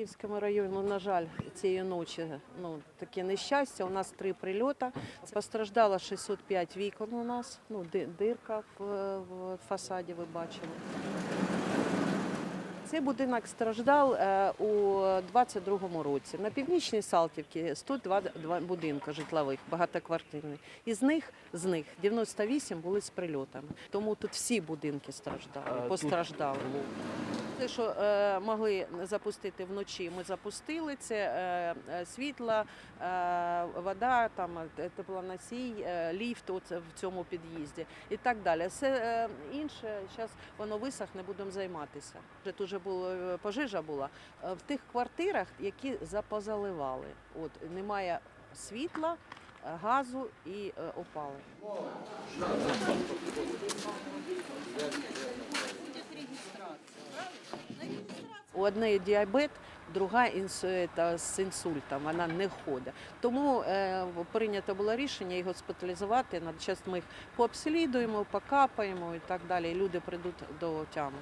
Київському районі, ну, на жаль, цієї ночі ну, таке нещастя. У нас три прильоти. Постраждало 605 вікон у нас, ну, дирка в, фасаді ви бачили. Цей будинок страждав е, у 22-му році. На північній Салтівці 102 два будинки житлових, багатоквартирних. Із них, з них 98 були з прильотами. Тому тут всі будинки страждали, постраждали. Те, що е, могли запустити вночі, ми запустили. Це е, е, е, вода, там теплоносій, ліфт в цьому під'їзді і так далі. Все інше зараз воно висохне, будемо займатися. Вже тут було пожежа була в тих квартирах, які запозаливали. От немає світла. Газу і е, У однієї діабет, друга інс, з інсультом, вона не ходить. Тому е, прийнято було рішення їх госпіталізувати. На час ми їх пообслідуємо, покапаємо і так далі. І люди прийдуть до тями.